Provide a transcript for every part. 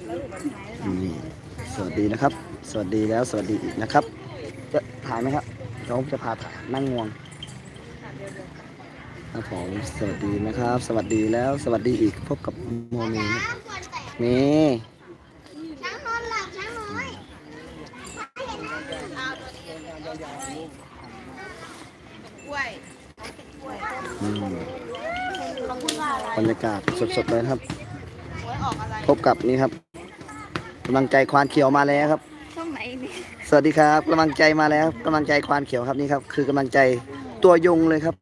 นี่สวัสดีนะครับ สวัสดีแล้วสวัสดีอีกนะครับ จะถ่ายไหมครับน้องจะพาถ่ายนั่งงวงครับผมสวัสดีนะครับ สวัสดีแล้วสวัสดีอีกพบกับโมเมนะนี่ช้างนอนหลับช้างน้อยอืมบรรยากาศสดๆเลยนะครับ พบกับนี่ครับกำลังใจควานเขียวมาแล้วครับ ช่องไหนนี่สวัสดีครับกำลังใจมาแล้วครับกำลังใจควานเขียวครับนี่ครับ คือกำลังใจตัวยงเลยครับ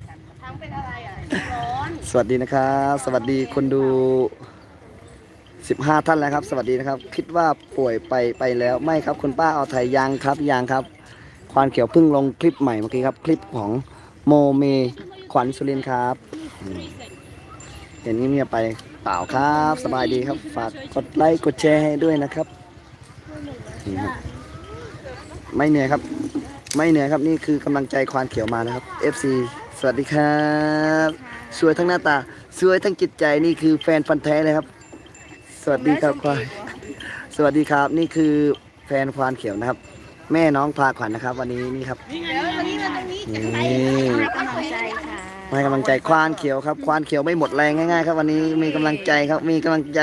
ช้างเป็นอะไรอะร้อนสวัสดีนะครับสวัสดีคนดู 15 ท่านแล้วครับ สวัสดีนะครับ คิดว่าป่วยไปไปแล้วไม่ครับคุณป้าเอาไทยยังครับยังครับ ควานเขียวเพิ่งลงคลิปใหม่เมื่อกี้ครับ คลิปของโมเมขวัญสุรินทร์ครับอืมเห็นเงียบๆไปเปล่าครับ สบายดีครับ ฝากกดไลค์กดแชร์ให้ด้วยนะครับ นี่ครับไม่เหนื่อยครับ ไม่เหนื่อยครับนี่คือกำลังใจควานเขียวมานะครับ FC สวัสดีครับ สวยทั้งหน้าตา สวยทั้งจิตใจนี่คือแฟนฟันธุ์แท้เลยครับ สวัสดีครับควานสวัสดีครับ นี่คือแฟนควานเขียวนะครับ แม่น้องพาขวัญนะครับ วันนี้นี่ครับเดี๋ยววันนี้มาตรงนี้นี่ให้กำลังใจค่ะให้กำลังใจควานเขียวครับ ควานเขียวไม่หมดแรงง่ายๆ ครับ วันนี้มีกำลังใจครับ มีกำลังใจ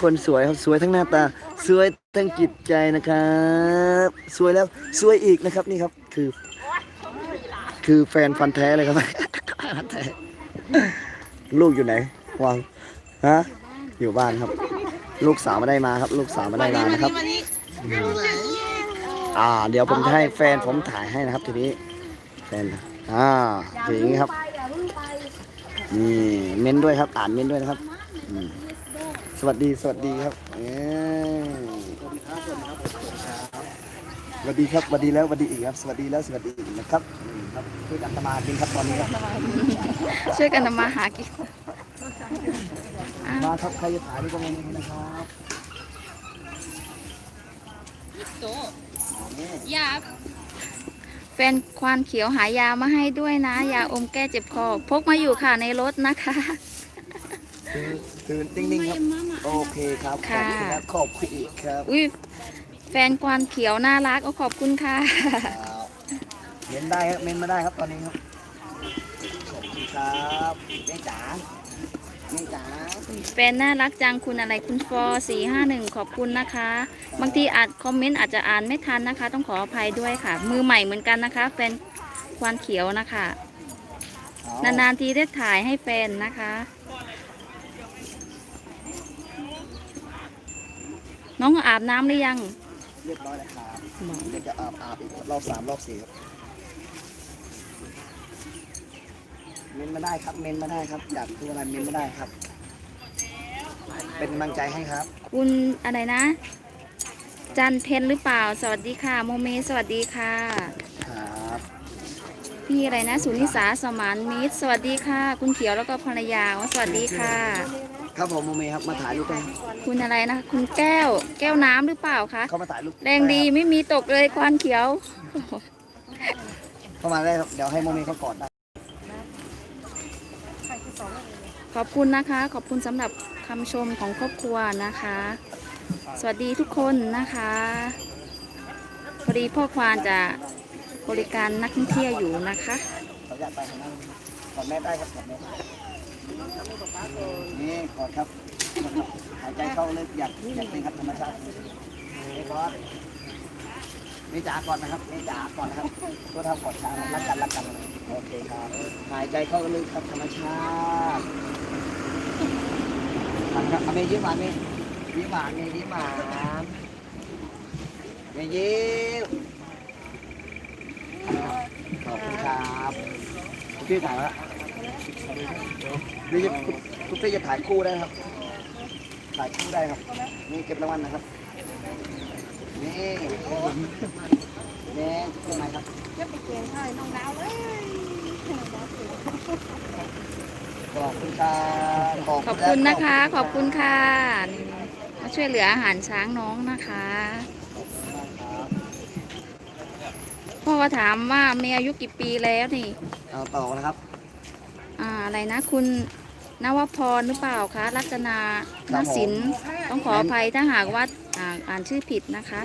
คนสวยครับสวยทั้งหน้าตา สวยทั้งจิตใจนะครับ สวยแล้วสวยอีกนะครับนี่ครับคือ คือแฟนฟันแท้เลยครับฟันลูกอยู่ไหนวางฮะอยู่บ้านครับ ลูกสาวไม่ได้มาครับ ลูกสาวไม่ได้มานะครับ อ่า เดี๋ยวผมจะให้แฟนผมถ่ายให้นะครับ ทีนี้ แฟนอ่าทีนี้ครับนี่เม้นด้วยครับ อ่านเม้นด้วยนะครับ อืม สวัสดีสวัสดีครับเอ้ยสวัสดีครับสวัสดีแล้วสวัสดีอีกครับ สวัสดีแล้วสวัสดีอีกนะครับอืมครับช่วยกันทำมาหากินครับตอนนี้ครับช่วยกันทำมาหากินมาครับใครจะถ่ายนี่ก็มานะครับยาแฟนควานเขียวหายามาให้ด้วยนะ ยาอมแก้เจ็บคอ พกมาอยู่ค่ะในรถนะคะ คือคือนิ่งๆครับ โอเคครับขอบค่ะคุณครับขอบคุณอีกครับอุ้ยแฟนควานเขียวน่ารักก็ขอบคุณค่ะ ครับเม้นได้ครับเม้นมาได้ครับตอนนี้ครับขอบคุณครับแม่จ๋าแม่จ๋าแฟนน่ารักจังคุณอะไรคุณฟอสี่ห้าหนึ่งขอบคุณนะคะ บางทีอาจคอมเมนต์อาจจะอ่านไม่ทันนะคะ ต้องขออภัยด้วยค่ะ มือใหม่เหมือนกันนะคะ แฟนควานเขียวนะคะ นานๆทีได้ถ่ายให้แฟนนะคะ น้องอาบน้ำหรือยัง เรียบร้อยแล้วครับเดี๋ยวจะอาบอาบอีกรอบสามรอบสี่ครับเมนมาได้ครับ เมนมาได้ครับ อยากดูอะไรเมนมาได้ครับ เป็นกำลังใจให้ครับ คุณอะไรนะ จันเพนหรือเปล่า สวัสดีค่ะ โมเมสวัสดีค่ะ ครับพี่อะไรนะ สุนิสาสมานมิตร สวัสดีค่ะ คุณเขียวแล้วก็ภรรยาสวัสดีค่ะ ครับผมโมเมครับมาถ่ายรูปกันคุณอะไรนะ คุณแก้ว แก้วน้ำหรือเปล่าคะ เข้ามาถ่ายรูปแรงดีไม่มีตกเลยควานเขียว เข้ามาได้ครับเดี๋ยวให้โมเมเขากอดได้ขอบคุณนะคะ ขอบคุณสำหรับคำชมของครอบครัวนะคะ สวัสดีทุกคนนะคะพอดีพ่อควานจะบริการนักท่องเที่ยวอยู่นะคะ ขออนุญาตไปข้างหน้ากอดแม่ได้ครับกอดแม่ นี่กอดครับหายใจเข้าเลยอยากอยากเป็นครับธรรมชาตินี่บอสนี่จ๋าก่อนนะครับนี่จ๋าก่อนนะครับตัวเท่ากอดช้างรักกันรักกันโอเคครับหายใจเข้าเลยครับธรรมชาติทำครับเอาเมย์ยิ้มหวานเมย์ยิ้มหวานเมย์ยิ้มหวานเมย์ยิ้มขอบคุณครับพี่ถ่ายแล้ว นี่จะคุณคุณพี่จะถ่ายคู่ได้ครับ ถ่ายคู่ได้ครับ นี่เก็บรางวัลนะครับ นี่ นี่เป็นไงครับขอบคุณครับขอบคุณนะคะ ขอบคุณค่ะมาช่วยเหลืออาหารช้างน้องนะคะพ่อก็ถามว่ามีอายุกี่ปีแล้วนี่ เอาต่อนะครับ อ่าอะไรนะคุณนวพรหรือเปล่าคะรัตนาครันบผมสินต้องขออภัยถ้าหากว่าอ่าอ่านชื่อผิดนะคะ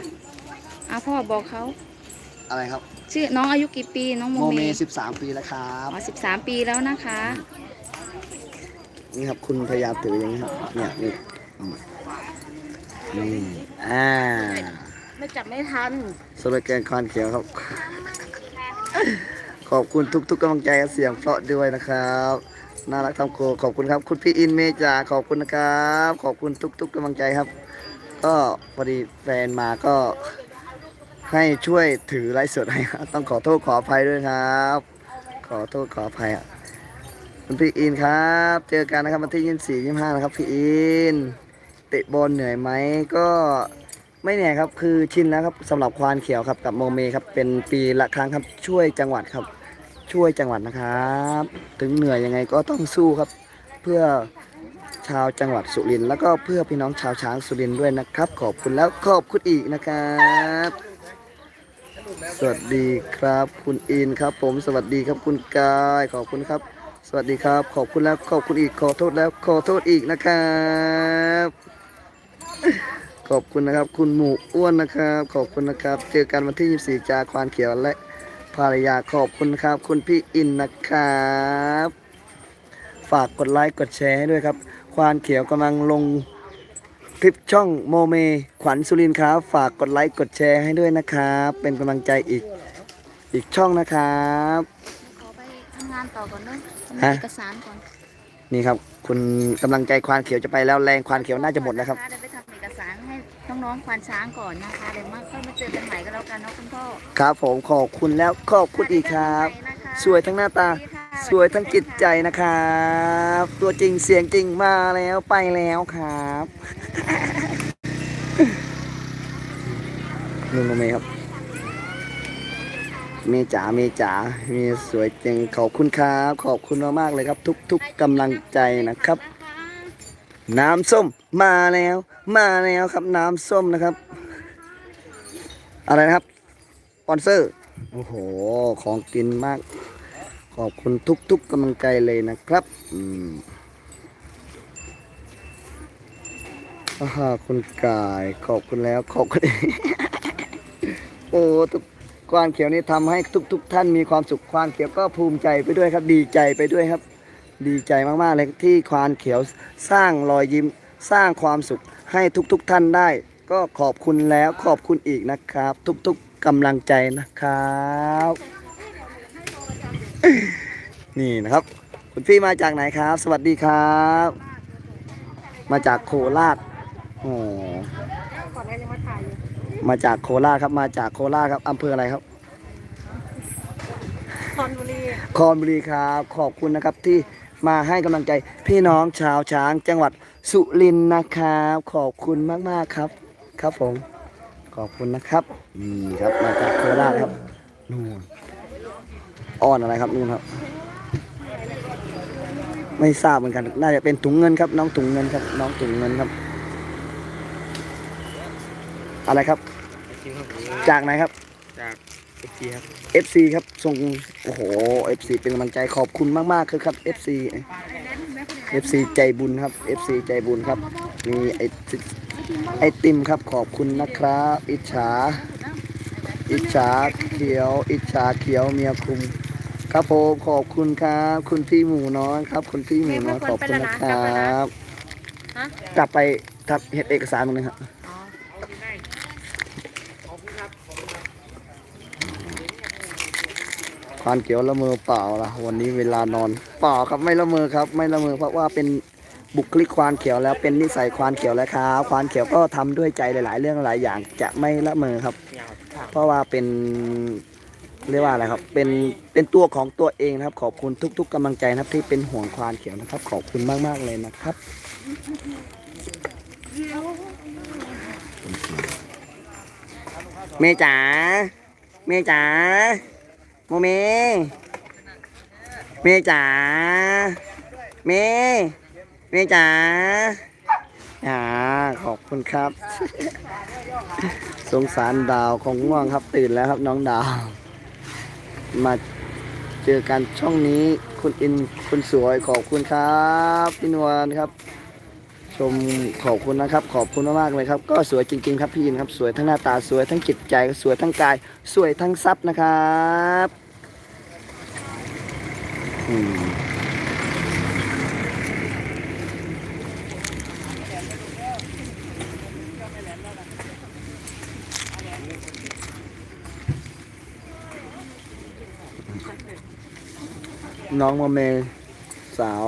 เอาพ่อบอกเขาอะไรครับ ชื่อน้องอายุกี่ปีน้องโมโมเมเม13ปีแล้วครับอ๋อสิบสามปีแล้วนะคะ นี่ครับคุณพยายามถืออย่างนี้ครับเนี่ยนี่อืมนี่อ่าไม่จับไม่ทันสโลแกนควานเขียวครับ ขอบคุณทุกๆกำลังใจเสียงเพราะด้วยนะครับน่ารักทำโกขอบคุณครับ คุณพี่อินเมจาขอบคุณนะครับ ขอบคุณทุกๆกำลังใจครับ ก็พอดีแฟนมาก็ให้ช่วยถือไลฟ์สดให้ครับต้องขอโทษขออภัยด้วยครับ ขอโทษขออภัยอะคุณพี่อินครับ เจอกันนะครับวันที่ยี่สี่ยี่ห้านะครับพี่อินเตะบอลเหนื่อยไหมก็ไม่เหนื่อยครับคือชินแล้วครับสำหรับควานเขียวครับกับโมเมครับเป็นปีละครั้งครับช่วยจังหวัดครับ ช่วยจังหวัดนะครับ ถึงเหนื่อยยังไงก็ต้องสู้ครับ เพื่อชาวจังหวัดสุรินทร์แล้วก็เพื่อพี่น้องชาวช้างสุรินทร์ด้วยนะครับ ขอบคุณแล้วขอบคุณอีกนะครับสวัสดีครับ คุณอินครับ ผมสวัสดีครับคุณกายขอบคุณครับ สวัสดีครับ ขอบคุณแล้วขอบคุณอีกขอโทษแล้วขอโทษอีกนะครับ ขอบคุณนะครับ คุณหมูอ้วนนะครับ ขอบคุณนะครับ เจอกันวันที่ 24 จาควานเขียวและ ภรรยาขอบคุณครับ คุณพี่อินนะครับ ฝากกดไลค์กดแชร์ให้ด้วยครับ ควานเขียวกำลังลงคลิปช่องโมเม ขวัญสุรินทร์ครับ ฝากกดไลค์กดแชร์ให้ด้วยนะครับ เป็นกำลังใจอีกอีกช่องนะครับ ขอไปทำงานต่อก่อนเนอะทำฮะ เอกสารก่อนนี่ครับ คุณกำลังใจควานเขียวจะไปแล้วแรงควานเขียวน่าจะหมดแล้วครับ เดี๋ยวไป น้องๆควานช้างก่อนนะคะเดี๋ยวมาค่อยมาเจอกันใหม่ก็แล้วกันเนาะคุณพ่อครับผมขอบคุณแล้วขอบคุณอีกครับเจอกันใหม่นะคะสวยทั้งหน้าตาสวัสดีค่ะสวยทั้งจิตใจนะครับ ตัวจริงเสียงจริงมาแล้วไปแล้วครับลุงโมเมครับเมจ๋าเมจ๋าเมสวยจริงขอบคุณครับ ขอบคุณมากๆเลยครับ ทุกๆกำลังใจนะครับ น้ำส้มมาแล้ว มาแล้วครับน้ำส้มนะครับ อะไรนะครับสปอนเซอร์โอ้โห ของกินมาก ขอบคุณทุกๆกกำลังใจเลยนะครับอืมอาฮาคุณกายขอบคุณแล้วขอบคุณ โอ้ทุกควานเขียวนี่ทำให้ทุก ๆ ท่านมีความสุขควานเขียวก็ภูมิใจไปด้วยครับ ดีใจไปด้วยครับ ดีใจมากๆเลยที่ควานเขียวสร้างรอยยิ้มสร้างความสุขให้ทุกๆท่านได้ ก็ขอบคุณแล้วขอบคุณอีกนะครับ ทุกๆกำลังใจนะครับ นี่นะครับ คุณพี่มาจากไหนครับ สวัสดีครับ มาจากโคราชโอ้ก่อนหน้านี้มาถ่ายอยู่มาจากโคราชครับมาจากโคราชครับอำเภออะไรครับคอนบุรีคอนบุรีครับ ขอบคุณนะครับที่ มาให้กำลังใจพี่น้องชาวช้าง จังหวัดสุรินทร์นะครับขอบคุณมากๆครับ ครับผม ขอบคุณนะครับนี่ครับมาจากโคราชครับนู่นอ้อนอะไรครับนู่นครับ ไม่ทราบเหมือนกัน น่าจะเป็นถุงเงินครับ น้องถุงเงินครับ น้องถุงเงินครับ อะไรครับ จากไหนครับจาก เอฟซีครับ FC ครับส่งโอ้โห FC เป็นกำลังใจขอบคุณมากๆคือครับ FC FC ใจบุญครับ FC ใจบุญครับมีไอติไอติมครับขอบคุณนะครับ อิจฉา อิจฉาเขียว อิจฉาเขียวเมียคุม ครับผมขอบคุณครับ คุณพี่หมูน้อยครับ คุณพี่หมูน้อยขอบคุณนะครับฮะกลับไปทับเห็ดเอกสารหมดเลยครับ อ๋อควานเขียวละเมอเปล่าล่ะวันนี้เวลานอนเปล่าครับไม่ละเมอครับ ไม่ละเมอเพราะว่าเป็นบุคลิกควานเขียวแล้วเป็นนิสัยควานเขียวแล้วครับควานเขียวก็ทำด้วยใจหลาย ๆ เรื่องหลายอย่างจะไม่ละเมอครับ เพราะว่าเป็นเรียกว่าอะไรครับเป็นเป็นตัวของตัวเองนะครับ ขอบคุณทุก ๆกำลังใจนะครับที่เป็นห่วงควานเขียวนะครับ ขอบคุณมาก ๆ เลยนะครับเมจ๋าเมจ๋า โมเมเมจ๋าเมเมจ๋าอ่าขอบคุณครับ สงสารดาวของง่วงครับตื่นแล้วครับน้องดาว มาเจอกันช่องนี้คุณอินคุณสวยขอบคุณครับพี่นวลครับ มขอบคุณนะครับ ขอบคุณมากๆเลยครับ ก็สวยจริง ๆ ครับพี่อินครับ สวยทั้งหน้าตาสวยทั้งจิตใจ สวยทั้งกาย สวยทั้งทรัพย์นะครับน้องโมเมสาว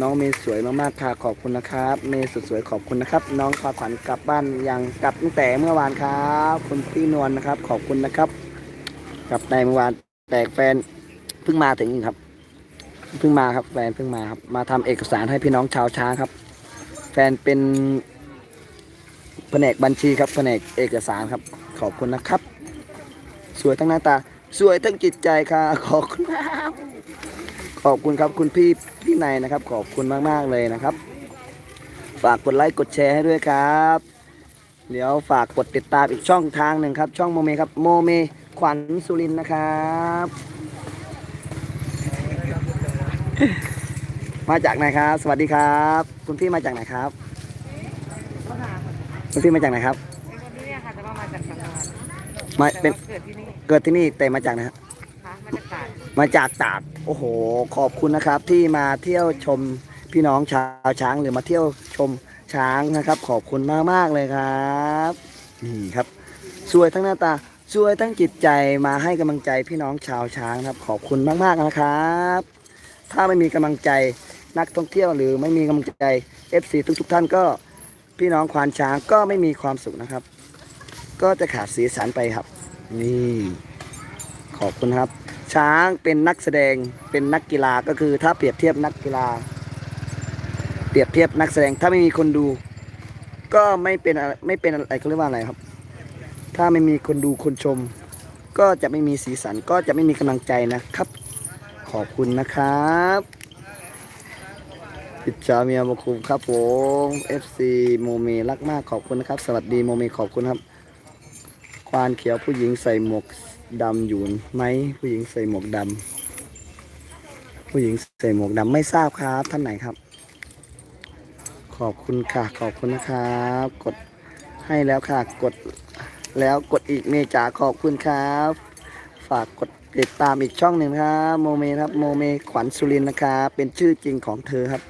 น้องเมย์สวยมากๆค่ะขอบคุณนะครับ เมย์สุดสวยขอบคุณนะครับ น้องพาขวัญกลับบ้านยังกลับตั้งแต่เมื่อวานครับคุณพี่นวลนะครับ ขอบคุณนะครับ กลับในเมื่อวานแต่แฟนเพิ่งมาถึงครับเพิ่งมาครับ แฟนเพิ่งมาครับ มาทำเอกสารให้พี่น้องชาวช้างครับ แฟนเป็นแผนกบัญชีครับแผนกเอกสารครับ ขอบคุณนะครับ สวยทั้งหน้าตา สวยทั้งจิตใจค่ะขอบคุณครับ ขอบคุณครับคุณพี่พี่นายนะครับ ขอบคุณมากๆเลยนะครับ ฝากกดไลค์กดแชร์ให้ด้วยครับ เดี๋ยวฝากกดติดตามอีกช่องทางหนึ่งครับ ช่องโมเมครับโมเมขวัญสุรินทร์นะครับมาจากไหนครับ สวัสดีครับ คุณพี่มาจากไหนครับ คุณพี่มาจากไหนครับเป็นคนที่เนี่ยค่ะแต่ว่ามาจากต่างจังหวัดมาแต่เป็นว่าเกิดที่นี่เกิดที่นี่แต่มาจากไหนครับค่ะมาจากตราดมาจากตราด โอ้โห ขอบคุณนะครับที่มาเที่ยวชมพี่น้องชาวช้างหรือมาเที่ยวชมช้างนะครับ ขอบคุณมากมากเลยครับนี่ครับสวยทั้งหน้าตาสวยทั้งจิตใจมาให้กำลังใจพี่น้องชาวช้างครับ ขอบคุณมากมากนะครับ ถ้าไม่มีกำลังใจนักท่องเที่ยวหรือไม่มีกำลังใจ FC ทุกๆท่านก็พี่น้องควานช้างก็ไม่มีความสุขนะครับ ก็จะขาดสีสันไปครับ นี่ ขอบคุณครับ ช้างเป็นนักแสดงเป็นนักกีฬาก็คือถ้าเปรียบเทียบนักกีฬา เปรียบเทียบนักแสดงถ้าไม่มีคนดู ก็ไม่เป็นไม่เป็นอะไรเขาเรียกว่าอะไรครับ ถ้าไม่มีคนดูคนชม ก็จะไม่มีสีสันก็จะไม่มีกำลังใจนะครับ ขอบคุณนะครับปิจาเมียมาคุมครับผม FC โมเมรักมากขอบคุณนะครับ สวัสดีโมเมขอบคุณครับ ควานเขียวผู้หญิงใส่หมวก ดำอยู่ไหมผู้หญิงใส่หมวกดำผู้หญิงใส่หมวกดำไม่ทราบครับ ท่านไหนครับ ขอบคุณค่ะขอบคุณนะครับ กดให้แล้วค่ะกดแล้วกดอีกเมจ๋าขอบคุณครับ ฝากกดติดตามอีกช่องหนึ่งครับโมเมครับโมเมขวัญสุรินนะครับเป็นชื่อจริงของเธอครับ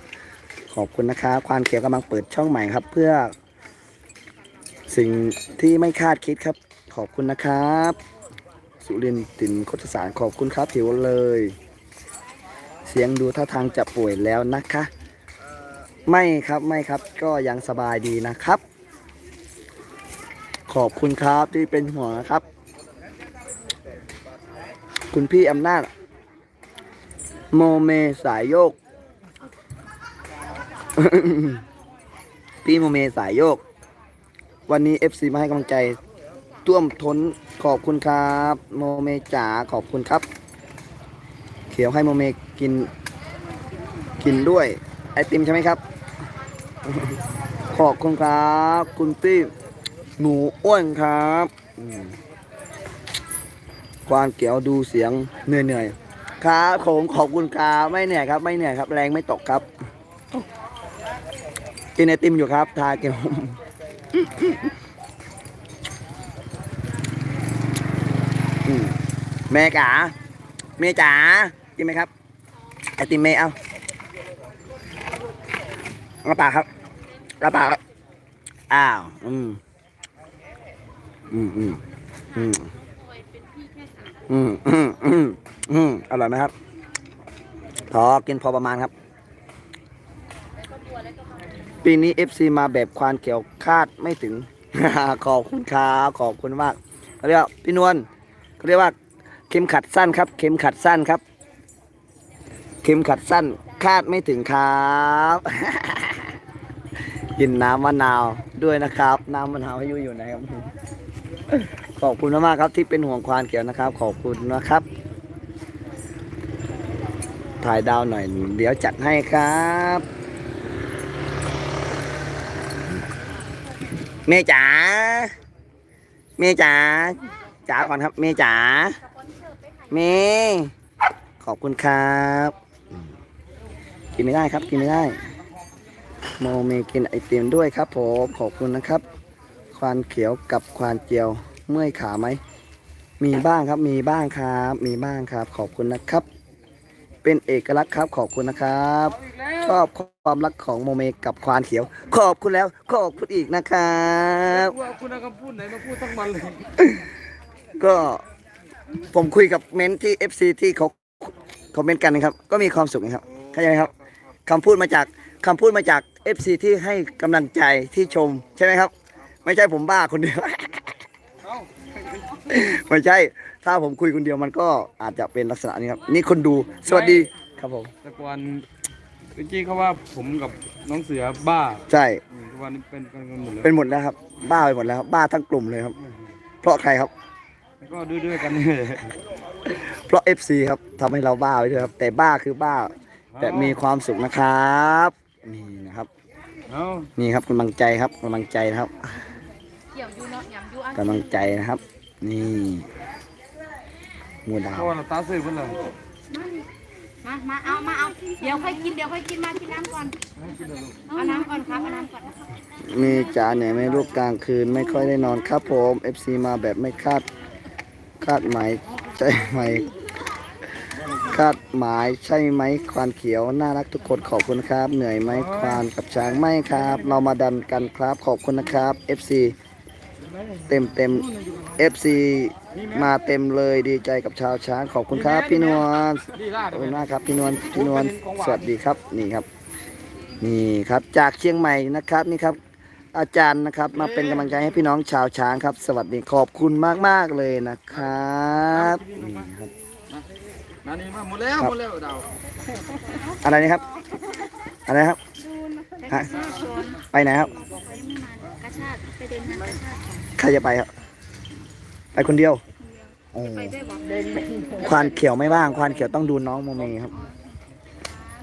ขอบคุณนะครับควานเขียวกำลังเปิดช่องใหม่ครับ เพื่อ สิ่งที่ไม่คาดคิดครับ ขอบคุณนะครับ สุรินทร์ตินโคตสารขอบคุณครับผิวเลย เสียงดูท่าทางจะป่วยแล้วนะคะ ไม่ครับไม่ครับก็ยังสบายดีนะครับ ขอบคุณครับที่เป็นห่วงนะครับ คุณพี่อำนาจ โมเมสายโยก พี่โมเมสายโยก วันนี้ FC มาให้กำลังใจท่วมท้น ขอบคุณครับโมเมจ๋าขอบคุณครับ เขียวให้โมเมกิน กินด้วย ไอติมใช่ไหมครับ ขอบคุณครับ คุณพี่หนูอ้วนครับควานเกี่ยวดูเสียงเหนื่อยๆครับผมขอบคุณครับไม่เหนื่อยครับ ไม่เหนื่อยครับ แรงไม่ตกครับกินไอติมอยู่ครับ ทาเกี่ยว อืม แม่จ๋าแม่จ๋ากินไหมครับไอติมแม่เอาเอาปากครับเอาปากครับอ้าวอืมอืมอืมอืมอืมอืมอืมอืมอร่อยไหมครับพอกินพอประมาณครับ ปีนี้ FC มาแบบควานเขียวคาดไม่ถึงขอบคุณครับขอบคุณมากเขาเรียกว่าพี่นวลเขาเรียกว่า เข็มขัดสั้นครับ เข็มขัดสั้นครับ เข็มขัดสั้น คาดไม่ถึงครับกินน้ำมะนาวด้วยนะครับ น้ำมะนาวให้ยูอยู่นะครับ ขอบคุณมากครับที่เป็นห่วงควานเขียวนะครับ ขอบคุณนะครับ ถ่ายดาวหน่อย เดี๋ยวจัดให้ครับเมจ๋าเมจ๋าจ๋าก่อนครับเมจ๋า เมขอบคุณครับอืมกินไม่ได้ครับ กินไม่ได้โมเมกินไอติมด้วยครับผมขอบคุณนะครับ ควานเขียวกับควานเจียว เมื่อยขาไหม มีบ้างครับ มีบ้างครับ มีบ้างครับ ขอบคุณนะครับ เป็นเอกลักษณ์ครับ ขอบคุณนะครับ ชอบความรักของโมเมกับควานเขียว ขอบคุณแล้ว ขอบคุณอีกนะครับ ว่าคุณเอาคำพูดไหนมาพูดทั้งวันเลย ก็ ผมคุยกับเมนท์ที่ FC ที่เขาคอมเมนต์กันนะครับ ก็มีความสุขนะครับเข้าใจไหมครับคำพูดมาจากคำพูดมาจาก FC ที่ให้กำลังใจที่ชมใช่ไหมครับ ไม่ใช่ผมบ้าคนเดียวเอ้าไม่ใช่ ถ้าผมคุยคนเดียวมันก็อาจจะเป็นลักษณะนี้ครับ นี่คนดูสวัสดีครับผมแต่ก่อนจริงๆเขาว่าผมกับน้องเสือบ้าใช่อืมทุกวันนี้เป็นกันหมดเลยเป็นหมดแล้วครับ บ้าไปหมดแล้วครับบ้าทั้งกลุ่มเลยครับ เพราะใครครับแล้ว ก็ด้วยๆกันนี่เพราะ FC ครับทำให้เราบ้าไปด้วยครับ แต่บ้าคือบ้า แต่มีความสุขนะครับ นี่นะครับ เอ้านี่ครับกำลังใจครับกำลังใจนะครับเกี่ยวยูเนาะยำยูอันกำลังใจนะครับ นี่หมูดาว เพราะว่าเราตาซื่อเพิ่นเลยมามาเอามาเอาเดี๋ยวค่อยกินเดี๋ยวค่อยกินมากินน้ำก่อนเอาน้ำก่อนครับเอาน้ำก่อนมีจ๋าเหนื่อยไหมลูกกลางคืน ไม่ค่อยได้นอนครับผม FC มาแบบไม่คาด คาดหมายใช่ไหมคาดหมายใช่ไหมควานเขียวน่ารักทุกคนขอบคุณครับ เหนื่อยไหมควานกับช้างไม่ครับ เรามาดันกันครับขอบคุณนะครับ FC เต็มเต็ม FC มาเต็มเลยดีใจกับชาวช้างขอบคุณครับ พี่นวลขอบเดี๋ยวคุณมากครับพี่นวลพี่นวลสวัสดีครับนี่ครับ นี่ครับจากเชียงใหม่นะครับนี่ครับ อาจารย์นะครับ มาเป็นกำลังใจให้พี่น้องชาวช้างครับ สวัสดีขอบคุณมากมากๆเลยนะครับนี่ครับนานี่มาหมดแล้วครับหมดแล้วดาวอะไรนะครับ อะไรครับฮะไปไหนครับกระชากไปเดินทางกระชากใครจะไปครับไปคนเดียวโอ้ไปด้วยบอกควานเขียวไม่ว่างควานเขียวต้องดูน้องโมเมครับ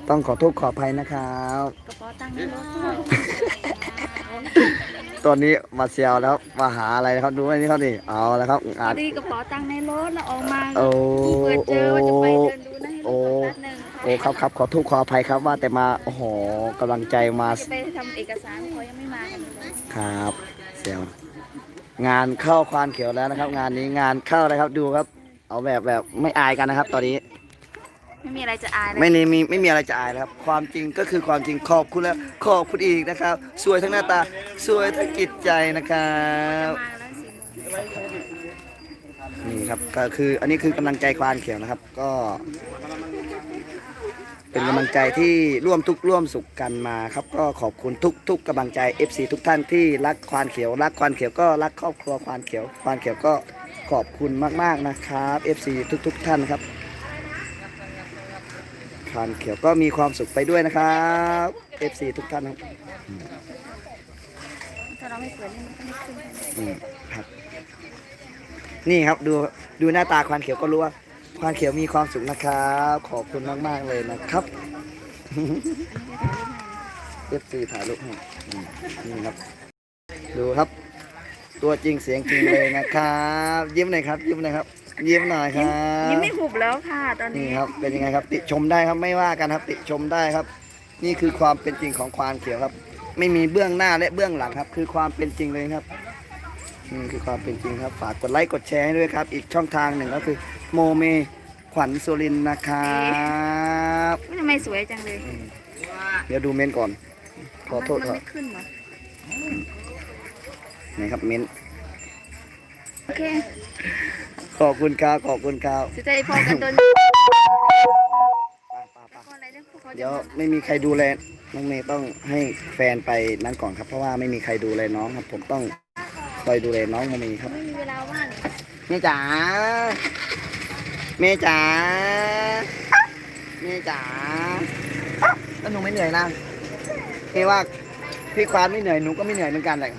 ต้องขอโทษขออภัยนะครับ กระเป๋าตังค์ในรถตอนนี้มาเซียวแล้วมาหาอะไรนะครับดูไอ้นี่เขาดิเอาแล้วครับพอาอจ ดีกระเป๋าตังค์ในรถแล้วออกมาโอ้เปิดเจอว่าจะไปเดินดูนะให้โอ้ลูกแป๊บนึงโอ้ครับครับขอโทษขออภัยครับว่าแต่มาโอ้โหกำลังใจมาจะไปทำเอกสารเขายังไม่มากันเลยครับเซียวงานเข้าควานเขียวแล้วนะครับ งานนี้งานเข้าเลยครับดูครับ เอาแบบแบบไม่อายกันนะครับ ตอนนี้ ไม่มีอะไรจะอายเลยไม่มีมีไม่มีอะไรจะอายครับ ความจริงก็คือความจริงขอบคุณแล้วขอบคุณอีกนะครับ สวยทั้งหน้าตา สวยทั้งจิตใจนะครับ มาแล้วสินี่ครับก็คืออันนี้คือกำลังใจควานเขียวนะครับ ก็ เป็นกำลังใจที่ร่วมทุกข์ร่วมสุขกันมาครับ ก็ขอบคุณทุกทุกกำลังใจ FC ทุกท่านที่รักควานเขียว รักควานเขียวก็รักครอบครัวควานเขียว ควานเขียวก็ขอบคุณมากๆนะครับ FC ทุกทุกๆท่านครับ ควานเขียวก็มีความสุขไปด้วยนะครับ FC ทุกท่านครับถ้าเราไม่เปิดนี่มันก็ไม่ขึ้นอืมครับ นี่ครับดูดูหน้าตาควานเขียวก็รู้ว่าควานเขียวมีความสุขนะครับ ขอบคุณมาก ๆ เลยนะครับเอฟซีถ่ายรูปให้อืมนี่ครับ ดูครับ ตัวจริงเสียงจริงเลยนะครับ ยิ้มหน่อยครับ ยิ้มหน่อยครับ ยิ้มหน่อยครับยิ้มไม่หุบแล้วค่ะตอนนี่นี้ ครับ เป็นยังไงครับ ติชมได้ครับ ไม่ว่ากันครับ ติชมได้ครับ นี่คือความเป็นจริงของควานเขียวครับ ไม่มีเบื้องหน้าและเบื้องหลังครับ คือความเป็นจริงเลยครับ นี่คือความเป็นจริงครับ ฝากกดไลค์กดแชร์ให้ด้วยครับ อีกช่องทางหนึ่งก็คือ โมเมขวัญสุรินทร์นะครับอุ๊ยทำไมสวยจังเลย เดี๋ยวดูเมนก่อน ขอโทษมันครับ ไม่ขึ้นเหรอนี่ครับเมนโอเค ขอบคุณครับขอบคุณครับสุดท้ายพอกันโดนไปไปไปพออะไรเนี่ยพวกเขาจะเดี๋ยวมาไม่มีใครดูแลน้องเมย์ต้องให้แฟนไปนั่นก่อนครับ เพราะว่าไม่มีใครดูแลน้องครับ ผมต้องคอยดูแลน้องโมเมย์ครับไม่มีเวลาว่างเมย์จ๋าเมย์จ๋าเมย์จ๋าแล้วหนูไม่เหนื่อยนะเมย์ว่าพี่ควานไม่เหนื่อยหนูก็ไม่เหนื่อยเหมือนกันเลย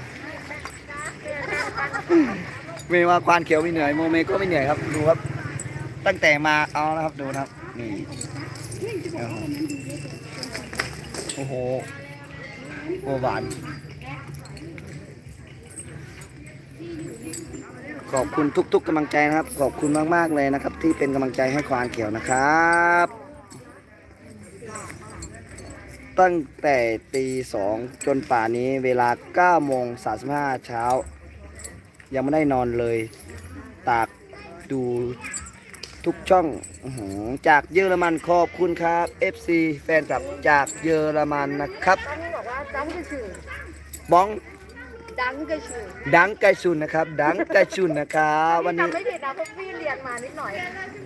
เมย์ว่าควานเขียวไม่เหนื่อยโมเมก็ไม่เหนื่อยครับดูครับ ตั้งแต่มาเอาแล้วครับดูนะครับนี่โอ้โหโอหวานขอบคุณทุก ๆกำลังใจนะครับ ขอบคุณมากๆเลยนะครับ ที่เป็นกำลังใจให้ควานเขียวนะครับ ตั้งแต่ตีสองจนป่านี้เวลา9โมง35เช้า ยังไม่ได้นอนเลย ตากดูทุกช่องอื้อหือจากเยอรมันขอบคุณครับ FC แฟนคลับจากเยอรมันนะครับตั้งบอกว่าดังกระชือบ้องดังกระชือดังไกชุนนะครับ ดังไกชุนนะครับวันนี้จำไม่ผิดนะเพราะพี่เรียนมานิดหน่อย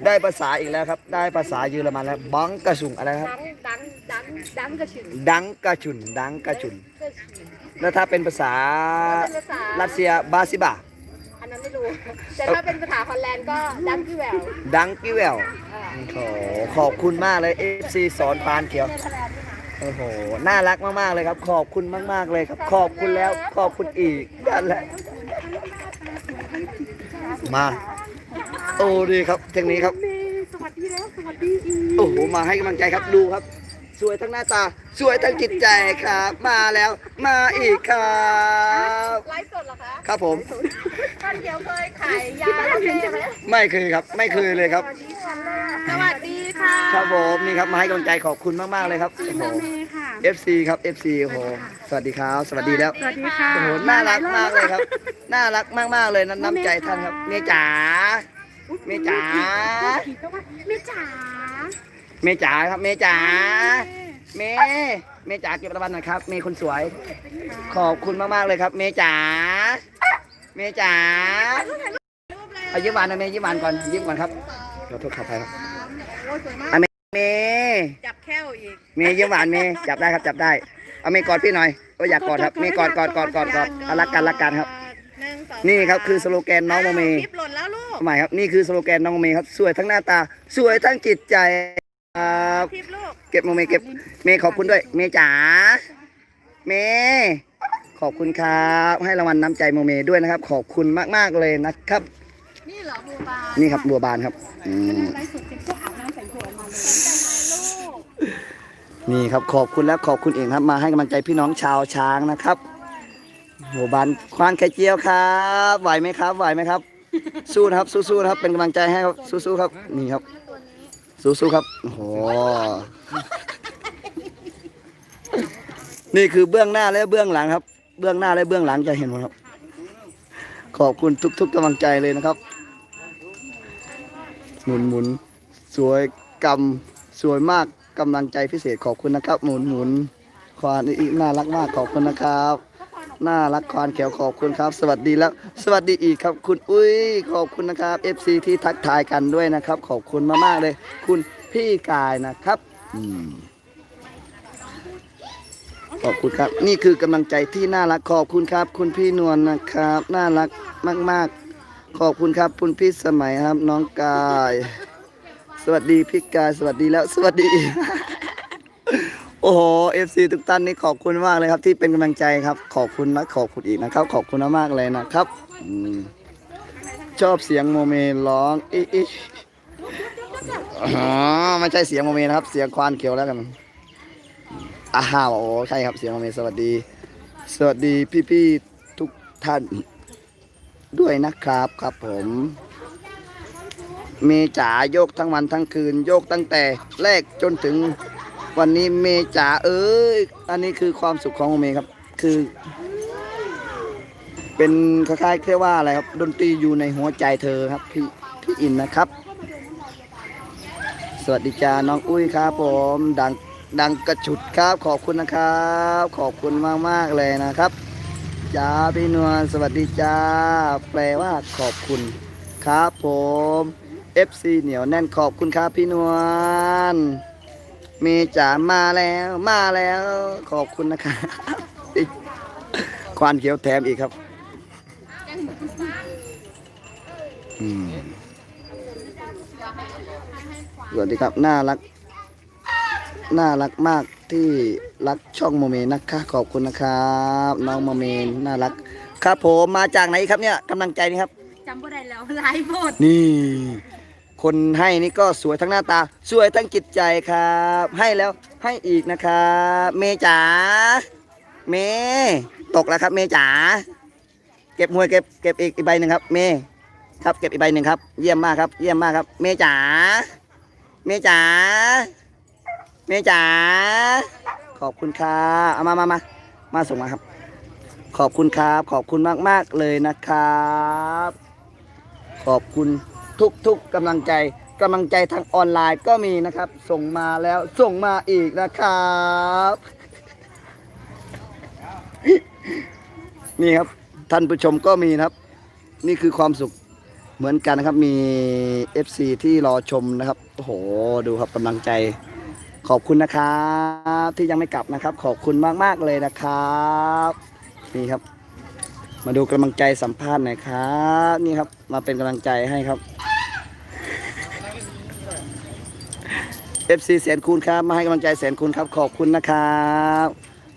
ได้ภาษาอีกแล้วครับ ได้ภาษาเยอรมันแล้วบังกระชุนอะไรครับ ดังดังดังดังกระชือดังกระชุนดังกระชุนกระชือแล้วถ้าเป็นภาษาเป็นภาษารัสเซียบาซิบาอันนั้นไม่รู้ แต่ถ้าเป็นภาษาฮอลแลนด์ก็ดังกี้แววดังกิเวลอ่าโอ้โหขอบคุณมากเลย FC สอนพานเขียวโอ้โหน่ารักมากๆเลยครับ ขอบคุณมากๆเลยครับ ขอบคุณแล้วขอบคุณอีกนั่นแหละมาโอ้ดีครับเทคนี้ครับสวัสดีแล้วสวัสดีอีโอ้โหมาให้กำลังใจครับดูครับ สวยทั้งหน้าตา สวยทั้งจิตใจครับ มาแล้วมาอีกครับไลฟ์สดเหรอคะครับผมท่านเดียวเคยขายยาแล้วใช่ไหมไม่เคยครับ ไม่เคยเลยครับ สวัสดีค่ะครับผมนี่ครับมาให้กำลังใจขอบคุณมากๆเลยครับโอ้โหค่ะ FC ครับ FC โอ้โหสวัสดีครับ สวัสดีแล้วสวัสดีค่ะโอ้โหน่ารักมากเลยครับ น่ารักมากๆเลยนะน้ำใจท่านครับเมจ๋าเมจ๋าแม่จ๋าเมจ๋าครับเมจ๋า เมเมจ๋าเก็บรางวัลหน่อยครับ เมคนสวย ขอบคุณมากๆเลยครับ เมจ๋า เมจ๋าเอายิ้มหวานหน่อยเมยิ้มหวานก่อนยิ้มก่อนครับขอโทษขับไปครับโอ้ยสวยมากอะเมเมจับแค้วอีกเมย์ยิ้มหวานเมย์จับได้ครับจับได้ เอาเมย์กอดพี่หน่อยโอ้ยอยากกอดครับ เมย์กอดกอดกอดกอดกอดเอารักกันรักกันครับหนึ่งสองนี่ครับคือสโลแกนน้องโมเมคย์ลิปหล่นแล้วลูกใหม่ครับ นี่คือสโลแกนน้องโมเมย์ครับ สวยทั้งหน้าตา สวยทั้งจิตใจ ครับคลิปลูกเก็บโมเมย์เก็บเมย์ขอบคุณด้วย เมย์จ๋าเมย์ขอบคุณครับ ให้รางวัลน้ำใจโมเมย์ด้วยนะครับ ขอบคุณมากๆเลยนะครับ นี่เหรอบัวบานนี่ครับบัวบานครับอืมไลฟ์สดเสร็จก็อาบน้ำใส่หัวมาเลยลูกนี่ครับขอบคุณและขอบคุณเองครับ มาให้กำลังใจพี่น้องชาวช้างนะครับบัวบานควานไข่เจียวครับไหวไหมครับไหวไหมครับ สู้นะครับ สู้ๆนะครับ เป็นกำลังใจให้ครับสู้ๆครับ นี่ครับ สู้ๆครับโอ้โหนี่คือเบื้องหน้าและเบื้องหลังครับ เบื้องหน้าและเบื้องหลังจะเห็นหมดครับ ขอบคุณทุกๆกำลังใจเลยนะครับ หมุนหมุนสวยกำสวยมากกำลังใจพิเศษขอบคุณนะครับ หมุนหมุนควานอีน่ารักมากขอบคุณนะครับ น่ารักควานแขวขอบคุณครับ สวัสดีแล้ว สวัสดีอีกครับคุณอุ้ยขอบคุณนะครับ FC ที่ทักทายกันด้วยนะครับ ขอบคุณมากๆเลย คุณพี่กายนะครับอืมขอบคุณครับ นี่คือกำลังใจที่น่ารักขอบคุณครับ คุณพี่นวลนะครับ น่ารักมาก ๆ ขอบคุณครับ คุณพี่สมัยครับ น้องกาย สวัสดีพี่กายสวัสดีแล้ว สวัสดี โอ้โหเอฟซีทุกท่านนี่ขอบคุณมากเลยครับ ที่เป็นกำลังใจครับ ขอบคุณและขอบคุณอีกนะครับ ขอบคุณมากๆเลยนะครับอมชอบเสียงโมเมร้องอิอิอ๋อไม่ใช่เสียงโมเมนะครับ เสียงควานเขียวแล้วกันอ้าวโอ้ใช่ครับเสียงโมเมสวัสดี สวัสดีพี่ๆทุกท่าน ด้วยนะครับครับผมเมจ๋าโยกทั้งวันทั้งคืน โยกตั้งแต่แรกจนถึง วันนี้เมจ๋าเอ้ยอันนี้คือความสุขของโมเมครับ คือ เป็นคล้ายๆเรียกว่าอะไรครับ ดนตรีอยู่ในหัวใจเธอครับ พี่พี่อินนะครับ สวัสดีจ้าน้องอุ้ยครับ ผมดังดังกระฉุดครับขอบคุณนะครับ ขอบคุณมากๆเลยนะครับจ้าพี่นวลสวัสดีจ้าแปลว่าขอบคุณครับผม FC เหนียวแน่นขอบคุณครับพี่นวล เมจ๋ามาแล้วมาแล้ว ขอบคุณนะครับควานเขียวแถมอีกครับอืมสวัสดีครับ น่ารัก น่ารักมากที่รักช่องโมเมนะคะ ขอบคุณนะครับ น้องโมเมนน่ารัก ครับผมมาจากไหนครับเนี่ยกำลังใจนี่ครับจำบ่ได้แล้วไลฟ์หมดนี่ คนให้นี่ก็สวยทั้งหน้าตา สวยทั้งจิตใจครับ ให้แล้วให้อีกนะครับเมจ๋าเมตกแล้วครับ เมจ๋าเก็บหวยเก็บเก็บอีกอีกใบหนึ่งครับ เมครับเก็บอีกใบหนึ่งครับ เยี่ยมมากครับ เยี่ยมมากครับ เมจ๋าเมจ๋าเมจ๋าขอบคุณครับเอามามามามาส่งมาครับ ขอบคุณครับ ขอบคุณมากมากๆเลยนะครับ ขอบคุณ ทุกทุกๆกำลังใจกำลังใจทางออนไลน์ก็มีนะครับ ส่งมาแล้วส่งมาอีกนะครับ นี่ครับท่านผู้ชมก็มีนะครับ นี่คือความสุขเหมือนกันนะครับมี FC ที่รอชมนะครับโอ้โหดูครับกำลังใจ ขอบคุณนะครับที่ยังไม่กลับนะครับ ขอบคุณมากๆเลยนะครับนี่ครับ มาดูกำลังใจสัมภาษณ์หน่อยครับนี่ครับ มาเป็นกำลังใจให้ครับ FC แสนคูณครับ มาให้กำลังใจแสนคูณครับ ขอบคุณนะครับ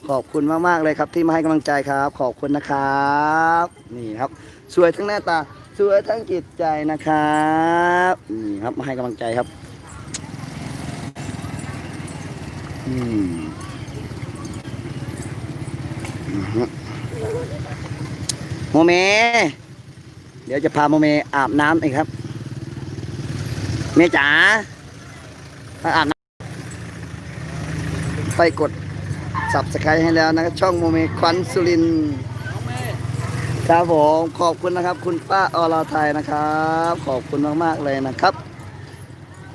ขอบคุณมากๆเลยครับ ที่มาให้กำลังใจครับ ขอบคุณนะครับ นี่ครับ สวยทั้งหน้าตา สวยทั้งจิตใจนะครับนี่ครับมาให้กำลังใจครับอืมโมเม เดี๋ยวจะพาโมเมอาบน้ำอีกครับเมจ๋า ไปอาบน้ำไปกดสับสไครให้แล้วนะครับ ช่องโมเมควันสุรินทร์ครับผมขอบคุณนะครับ คุณป้าอรไทยนะครับ ขอบคุณมาก ๆ เลยนะครับ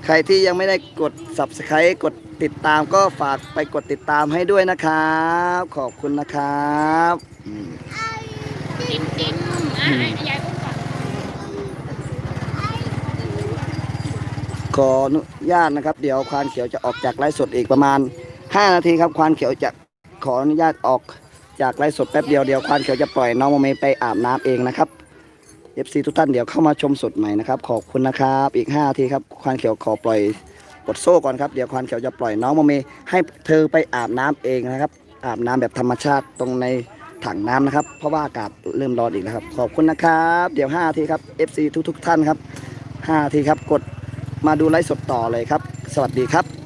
ใครที่ยังไม่ได้กด subscribe กดติดตามก็ฝากไปกดติดตามให้ด้วยนะครับ ขอบคุณนะครับอืมจิ้มจิ้มอะยายอุ้มก่อน ขออนุญาตนะครับ เดี๋ยวควานเขียวจะออกจากไลฟ์สดอีกประมาณ 5 นาทีครับควานเขียวจะขออนุญาตออกจากไลฟ์สดแป๊บเดียวเดี๋ยวควานเขียวจะปล่อยน้องโมเมไปอาบน้ำเองนะครับ FC ทุกท่านเดี๋ยวเข้ามาชมสดใหม่นะครับขอบคุณนะครับอีก5นาทีครับควานเขียวขอปล่อยกดโซ่ก่อนครับเดี๋ยวควานเขียวจะปล่อยน้องโมเมให้เธอไปอาบน้ำเองนะครับ อาบน้ำแบบธรรมชาติตรงในถังน้ำนะครับ เพราะว่าอากาศเริ่มร้อนอีกนะครับ ขอบคุณนะครับ เดี๋ยว5นาทีครับ FC ทุกๆ ท่านครับ5นาทีครับกด มาดูไลฟ์สดต่อเลยครับ สวัสดีครับ